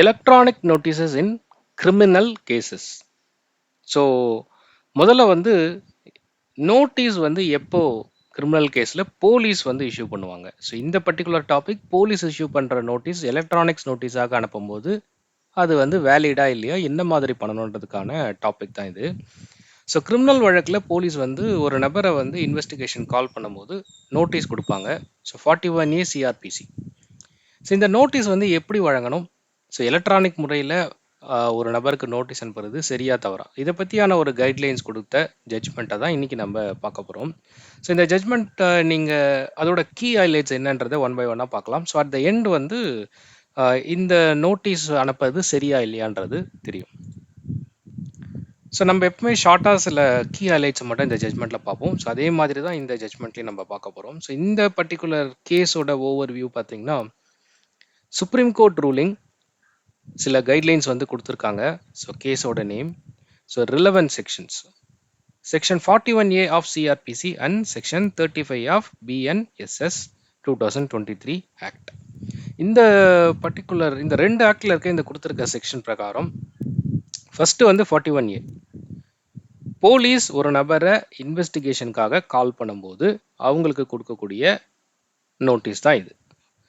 Electronic notices in criminal cases so முதல்ல வந்து notice வந்து எப்போ கிரிமினல் கேஸில் போலீஸ் வந்து இஷ்யூ பண்ணுவாங்க. ஸோ இந்த பர்டிகுலர் டாபிக் போலீஸ் இஷ்யூ பண்ணுற நோட்டீஸ் எலக்ட்ரானிக்ஸ் நோட்டீஸாக அனுப்பும்போது அது வந்து வேலிடா இல்லையா என்ன மாதிரி பண்ணணுன்றதுக்கான டாபிக் தான் இது. ஸோ கிரிமினல் வழக்கில் போலீஸ் வந்து ஒரு நபரை வந்து இன்வெஸ்டிகேஷன் கால் பண்ணும்போது நோட்டீஸ் கொடுப்பாங்க. So forty one A CrPC so இந்த நோட்டீஸ் வந்து எப்படி வழங்கணும்? ஸோ எலக்ட்ரானிக் முறையில் ஒரு நபருக்கு நோட்டீஸ் அனுப்புறது சரியா தவறா? இதை பற்றியான ஒரு கைட்லைன்ஸ் கொடுத்த ஜட்ஜ்மெண்ட்டை தான் இன்றைக்கி நம்ம பார்க்க போகிறோம் ஸோ இந்த ஜட்ஜ்மெண்ட்டை நீங்கள் அதோட கீ ஹைலைட்ஸ் என்னன்றதை ஒன் பை ஒன்னாக பார்க்கலாம். ஸோ அட் த எண்ட் வந்து இந்த நோட்டீஸ் அனுப்புறது சரியா இல்லையான்றது தெரியும். ஸோ நம்ம எப்பவுமே ஷார்ட்டாக சில கீ ஹைலைட்ஸ் மட்டும் இந்த ஜட்மெண்ட்டில் பார்ப்போம். ஸோ அதே மாதிரி தான் இந்த ஜட்மெண்ட்லேயும் நம்ம பார்க்க போகிறோம் ஸோ இந்த பர்டிகுலர் கேஸோட ஓவர் வியூ பார்த்தீங்கன்னா சுப்ரீம் கோர்ட் ரூலிங் சில கைட்லைன்ஸ் வந்து கொடுத்துருக்காங்க. ஸோ கேஸோட name so relevant sections section forty one A of CrPC and section thirty five of BNSS two thousand twenty three act இந்த பர்டிகுலர் இந்த ரெண்டு ஆக்டில் இருக்க இந்த கொடுத்துருக்க செக்ஷன் பிரகாரம் ஃபஸ்ட்டு வந்து ஃபார்ட்டி ஒன் ஏ போலீஸ் ஒரு நபரை இன்வெஸ்டிகேஷனுக்காக கால் பண்ணும்போது அவங்களுக்கு கொடுக்கக்கூடிய நோட்டீஸ் தான் இது.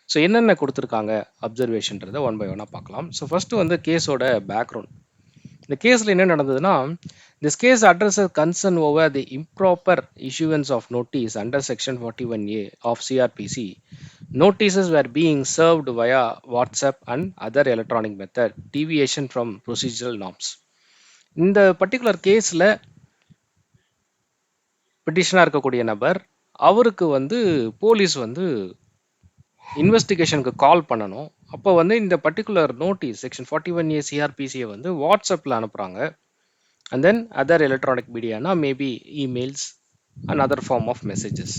ஸோ என்னென்ன கொடுத்துருக்காங்க? அப்சர்வேஷன்றதை ஒன் பை ஒன்னாக பார்க்கலாம். ஸோ ஃபஸ்ட்டு வந்து கேஸோட பேக்ரவுண்ட் இந்த கேஸில் என்ன நடந்ததுன்னா this case address concern over the improper issuance of notice under section forty one A of CrPC notices were being served via WhatsApp and other electronic method deviation from procedural norms இந்த particular கேஸில் பெட்டிஷனாக இருக்கக்கூடிய நபர் அவருக்கு வந்து police வந்து இன்வெஸ்டிகேஷனுக்கு கால் பண்ணணும். அப்போ வந்து இந்த particular notice section forty one A சிஆர்பிசியை வந்து வாட்ஸ்அப்பில் அனுப்புகிறாங்க and then other electronic மீடியானா maybe emails and other form of messages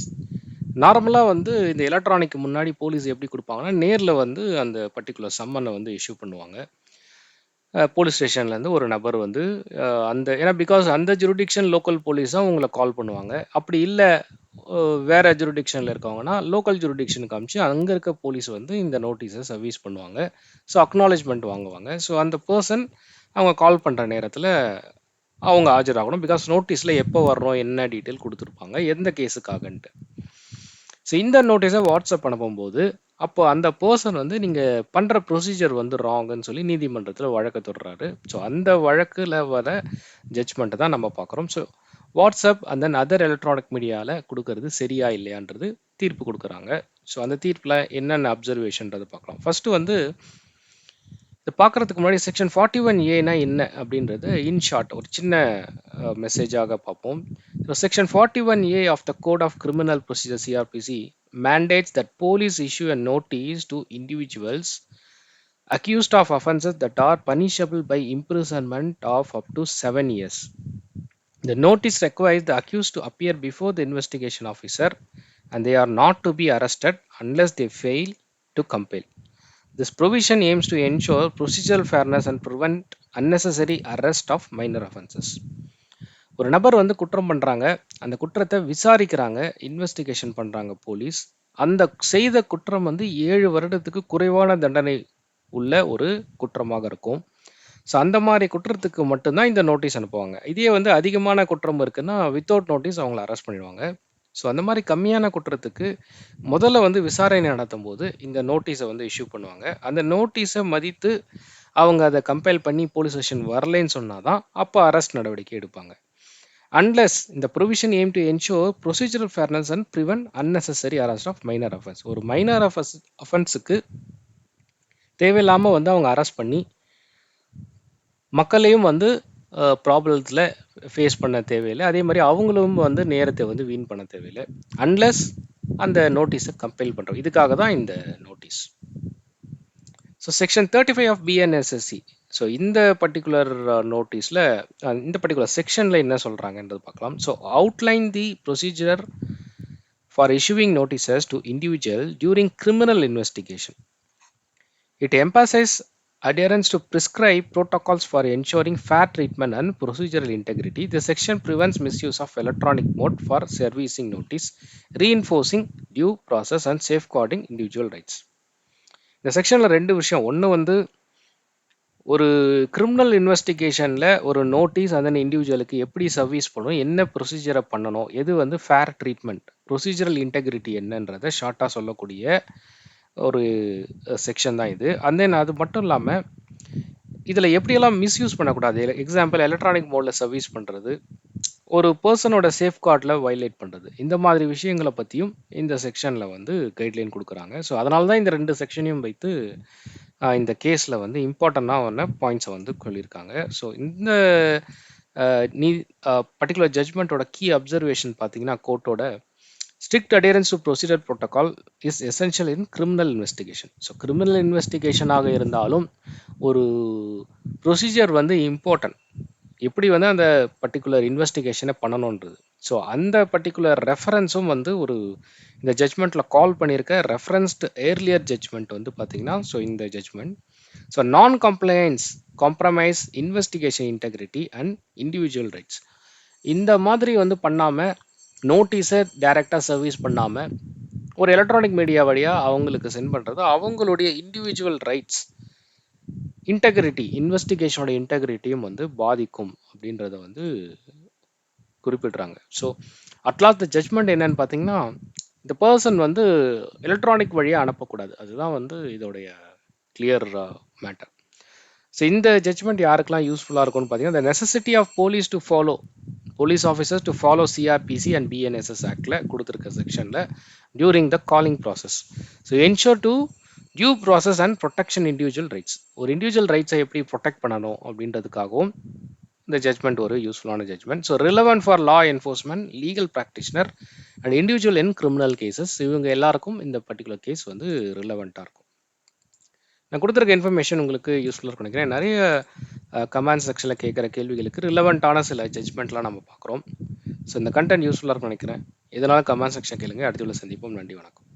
நார்மலாக வந்து இந்த எலக்ட்ரானிக் முன்னாடி போலீஸ் எப்படி கொடுப்பாங்கன்னா நேரில் வந்து அந்த பர்டிகுலர் சம்மனை வந்து இஷ்யூ பண்ணுவாங்க. போலீஸ் ஸ்டேஷன்லேருந்து ஒரு நபர் வந்து அந்த ஏன்னா பிகாஸ் அந்த ஜுரிடிக்ஷன் லோக்கல் போலீஸ் தான் உங்களை கால் பண்ணுவாங்க. அப்படி இல்லை வேறு ஜுரிடிக்ஷனில் இருக்கவங்கன்னா லோக்கல் ஜுரிடிக்ஷனுக்கு காமிச்சு அங்கே இருக்க போலீஸ் வந்து இந்த நோட்டீஸை சர்வீஸ் பண்ணுவாங்க. ஸோ அக்னாலேஜ்மெண்ட் வாங்குவாங்க. ஸோ அந்த பர்சன் அவங்க கால் பண்ணுற நேரத்தில் அவங்க ஆஜராகணும். பிகாஸ் நோட்டீஸில் எப்போ வர்றோம் என்ன டீட்டெயில் கொடுத்துருப்பாங்க எந்த கேஸுக்காகன்ட்டு ஸோ இந்த நோட்டீஸை வாட்ஸ்அப் அனுப்பும்போது அப்போ அந்த பர்சன் வந்து நீங்கள் பண்ணுற ப்ரொசீஜர் வந்து ராங்குன்னு சொல்லி நீதிமன்றத்தில் வழக்கு தொடர்றாரு ஸோ அந்த வழக்கில் வர ஜட்ஜ்மெண்ட்டை தான் நம்ம பார்க்குறோம். So WhatsApp and then other electronic மீடியாவில் கொடுக்கறது சரியா இல்லையான்றது தீர்ப்பு கொடுக்குறாங்க. ஸோ அந்த தீர்ப்பில் என்னென்ன அப்சர்வேஷன்றது பார்க்கலாம். ஃபர்ஸ்ட் வந்து இது பார்க்கறதுக்கு முன்னாடி செக்ஷன் ஃபார்ட்டி ஒன் ஏனா என்ன அப்படின்றது இன் ஷார்ட் ஒரு சின்ன மெசேஜாக பார்ப்போம் so section forty one A of the code of criminal procedure CrPC mandates that police issue a notice to individuals accused of offences that are punishable by imprisonment of up to seven years. The notice requires the accused to appear before the investigation officer and they are not to be arrested unless they fail to compel. This provision aims to ensure procedural fairness and prevent unnecessary arrest of minor offences. ஒரு நபர் வந்து குற்றம் பண்ணுறாங்க அந்த குற்றத்தை விசாரிக்கிறாங்க. Investigation பண்ணுறாங்க police. அந்த செய்த குற்றம் வந்து ஏழு வருடத்துக்கு குறைவான தண்டனை உள்ள ஒரு குற்றமாக இருக்கும். ஸோ அந்த மாதிரி குற்றத்துக்கு மட்டும்தான் இந்த நோட்டீஸ் அனுப்புவாங்க. இதே வந்து அதிகமான குற்றம் இருக்குன்னா வித்தவுட் நோட்டீஸ் அவங்கள அரெஸ்ட் பண்ணிடுவாங்க. ஸோ அந்த மாதிரி கம்மியான குற்றத்துக்கு முதல்ல வந்து விசாரணை நடத்தும் போது இந்த நோட்டீஸை வந்து இஷ்யூ பண்ணுவாங்க. அந்த நோட்டீஸை மதித்து அவங்க அதை கம்பேர் பண்ணி போலீஸ் ஸ்டேஷன் வரலைன்னு சொன்னால் தான் அப்போ அரெஸ்ட் நடவடிக்கை எடுப்பாங்க. அன்லெஸ் இந்த provision aim to ensure procedural fairness and prevent unnecessary arrest of minor offence ஒரு மைனர் அஃபென்ஸ் அஃபென்ஸுக்கு தேவையில்லாமல் வந்து அவங்க அரெஸ்ட் பண்ணி மக்களையும் வந்து ப்ராப்ளத்தில் ஃபேஸ் பண்ண தேவையில்லை. அதே மாதிரி அவங்களும் வந்து நேரத்தை வந்து வீண் பண்ண தேவையில்லை. அன்லெஸ் அந்த நோட்டீஸை கம்பைல் பண்ணுறோம் இதுக்காக தான் இந்த notice so section thirty five of பிஎன்எஸ்எஸ்சி so இந்த பர்டிகுலர் நோட்டீஸில் இந்த பர்டிகுலர் செக்ஷனில் என்ன சொல்கிறாங்கன்றது பார்க்கலாம். So outline the procedure for issuing notices to individual during criminal investigation it emphasize adherence to prescribe protocols for ensuring fair treatment and procedural integrity. The section prevents misuse of electronic mode for servicing notice, reinforcing due process and safeguarding individual rights. இந்த செக்ஷனில் ரெண்டு விஷயம் ஒன்று வந்து ஒரு criminal இன்வெஸ்டிகேஷனில் ஒரு notice அந்த இண்டிவிஜுவலுக்கு எப்படி சர்வீஸ் பண்ணணும் என்ன ப்ரொசீஜரை பண்ணணும் எது வந்து ஃபேர் ட்ரீட்மெண்ட் ப்ரொசீஜரல் இன்டெகிரிட்டி என்னன்றதை ஷார்ட்டாக சொல்லக்கூடிய ஒரு செக்ஷன் தான் இது. அண்ட் தென் அது மட்டும் இல்லாமல் இதில் எப்படியெல்லாம் மிஸ்யூஸ் பண்ணக்கூடாது? எக்ஸாம்பிள் எலக்ட்ரானிக் மோடில் சர்வீஸ் பண்ணுறது ஒரு பர்சனோட சேஃப்கார்டில் வயலேட் பண்ணுறது இந்த மாதிரி விஷயங்களை பற்றியும் இந்த செக்ஷனில் வந்து கைட்லைன் கொடுக்குறாங்க. ஸோ அதனால தான் இந்த ரெண்டு செக்ஷனையும் வைத்து இந்த கேஸில் வந்து இம்பார்ட்டண்டான பாயிண்ட்ஸை வந்து சொல்லியிருக்காங்க. ஸோ இந்த நீ பர்டிகுலர் ஜட்ஜ்மெண்ட்டோட கீ அப்சர்வேஷன் பார்த்தீங்கன்னா கோர்ட்டோட strict adherence to procedure protocol is essential in criminal investigation so criminal இன்வெஸ்டிகேஷனாக இருந்தாலும் ஒரு ப்ரொசீஜர் வந்து இம்பார்ட்டன்ட் எப்படி வந்து அந்த பர்டிகுலர் இன்வெஸ்டிகேஷனை பண்ணணுன்றது ஸோ அந்த பர்டிகுலர் ரெஃபரன்ஸும் வந்து ஒரு இந்த ஜட்ஜ்மெண்ட்டில் கால் பண்ணியிருக்க ரெஃபரன்ஸ்டு ஏர்லியர் ஜட்ஜ்மெண்ட் வந்து பார்த்தீங்கன்னா ஸோ இந்த ஜட்ஜ்மெண்ட் ஸோ நான் compliance compromise investigation integrity and individual rights இந்த மாதிரி வந்து பண்ணாமல் நோட்டீஸை டைரெக்டாக சர்வீஸ் பண்ணாமல் ஒரு எலக்ட்ரானிக் மீடியா வழியாக அவங்களுக்கு சென்ட் பண்ணுறது அவங்களுடைய இண்டிவிஜுவல் ரைட்ஸ் இன்டெகிரிட்டி இன்வெஸ்டிகேஷனோட இன்டெகிரிட்டியும் வந்து பாதிக்கும் அப்படின்றத வந்து குறிப்பிடுறாங்க. ஸோ அட்லாஸ்ட் த ஜட்ஜ்மெண்ட் என்னன்னு பார்த்தீங்கன்னா இந்த பர்சன் வந்து எலக்ட்ரானிக் வழியாக அனுப்பக்கூடாது. அதுதான் வந்து இதோடைய கிளியர் மேட்டர் ஸோ இந்த ஜட்மெண்ட் யாருக்கெல்லாம் யூஸ்ஃபுல்லாக இருக்கும்னு பார்த்தீங்கன்னா இந்த necessity of police to follow police officers to follow CrPC and BNSS ஆக்டில் கொடுத்துருக்க செக்ஷனில் during the calling process so ensure to due process and protection individual rights ஒரு இண்டிவிஜுவல் ரைட்ஸை எப்படி ப்ரொடெக்ட் பண்ணணும் அப்படின்றதுக்காகவும் இந்த ஜட்மெண்ட் ஒரு யூஸ்ஃபுல்லான judgment so relevant for law enforcement legal practitioner and individual in criminal cases இவங்க எல்லாருக்கும் இந்த பர்டிகுலர் கேஸ் வந்து ரிலவெண்ட்டாக இருக்கும். நான் கொடுத்துருக்க இன்ஃபர்மேஷன் உங்களுக்கு யூஸ்ஃபுல்லாக இருக்கும் நினைக்கிறேன். நிறைய கமெண்ட் செக்ஷனில் கேட்குற கேள்விகளுக்கு ரிலவெண்ட்டான சில ஜட்மெண்ட்லாம் நம்ம பார்க்குறோம். ஸோ இந்த கண்டென்ட் யூஸ்ஃபுல்லாக இருக்கும் நினைக்கிறேன். இதனால் கமெண்ட் செக்ஷன் கேளுங்க. அடுத்த உள்ள சந்திப்போம். நன்றி வணக்கம்.